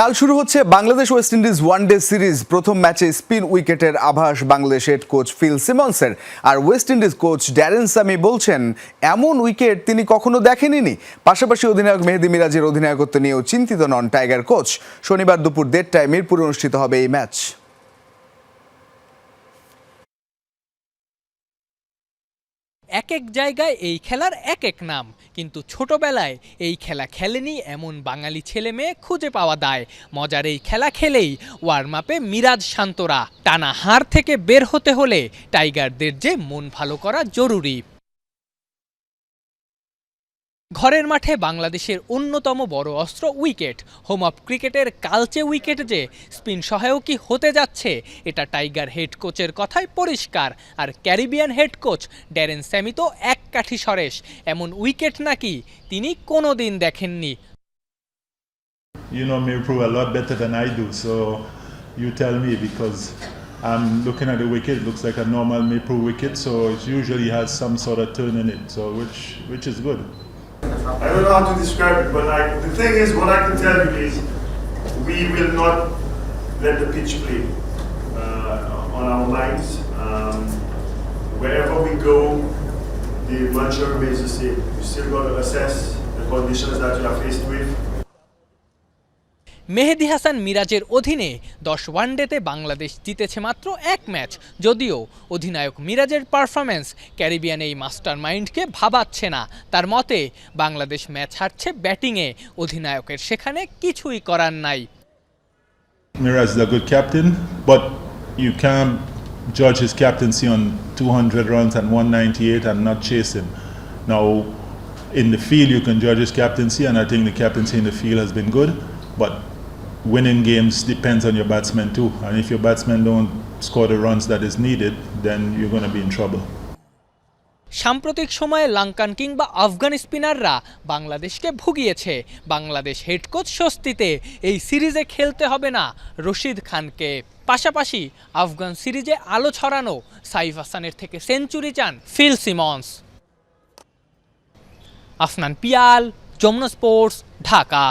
কাল শুরু হচ্ছে Bangladesh West Indies one day series. প্রথম ম্যাচে স্পিন উইকেটের আভাস বাংলাদেশ হেড কোচ ফিল সিমন্সের। আর West Indies coach Darren Sammy বলছেন, এমন উইকেট তিনি কখনো দেখেননি। পাশাপাশি অধিনায়ক মেহেদি মিরাজের অধিনায়কত্ব নিয়েও চিন্তিত নন টাইগার কোচ। শনিবার দুপুর দেড়টায় মিরপুরে অনুষ্ঠিত হবে এই ম্যাচ। এক এক জায়গায় এই খেলার এক এক নাম। কিন্তু ছোটবেলায় এই খেলা খেলেনি এমন বাঙালি ছেলে মেয়ে খুঁজে পাওয়া দায়। মজার এই খেলা খেলেই ওয়ার্ম আপে মিরাজ শান্তরা। টানা হার থেকে বের হতে হলে টাইগারদের যে মন ভালো করা জরুরি। ঘরের মাঠে বাংলাদেশের অন্যতম বড় অস্ত্র উইকেট। হোম অফ ক্রিকেটের কালচে উইকেট যে স্পিন সহায়কী হতে যাচ্ছে এটা টাইগার হেড কোচের কথাই পরিষ্কার। আর Caribbean head coach Darren Sammy তো এক কাঠি সরেশ। এমন উইকেট নাকি তিনি কোনো দিন দেখেননি I'm looking at the wicket, it looks like a normal maple wicket, so it usually has some sort of turn in it, so which, which is good. I don't know how to describe it, but like the thing is, what I can tell you is, we will not let the pitch play uh, on our minds. Um, wherever we go, the mantra remains the same. You still got to assess the conditions that you are faced with. Mehedi Hasan মিরাজের অধীনে দশ ওয়ানডেতে বাংলাদেশ জিতেছে মাত্র এক match যদিও অধিনায়ক মিরাজের performance Caribbean এই মাস্টার মাইন্ডকে ভাবাচ্ছে না তার মতে বাংলাদেশ ম্যাচ হারছে ব্যাটিংয়ে অধিনায়কের সেখানে কিছুই করার নাই Miraj is a good captain, but you can't judge his captaincy on 200 runs and 198 and not chase him. Now, in the field, you can judge his captaincy, and I think the captaincy in the field has been good, but winning games depends on your batsmen too. And if your batsmen don't score the runs that is needed, then you're going to be in trouble. সাম্প্রতিক সময়ে লঙ্কান কিংবা আফগান স্পিনাররা বাংলাদেশকে ভুগিয়েছে। Bangladesh head coach স্বস্তিতে। এই সিরিজে খেলতে হবে না রশিদ খানকে। পাশাপাশি আফগান সিরিজে আলো ছড়ানো সাইফ হাসানের থেকে সেঞ্চুরি চান Phil Simmons. Afnan Piyal Jamuna sports Dhaka.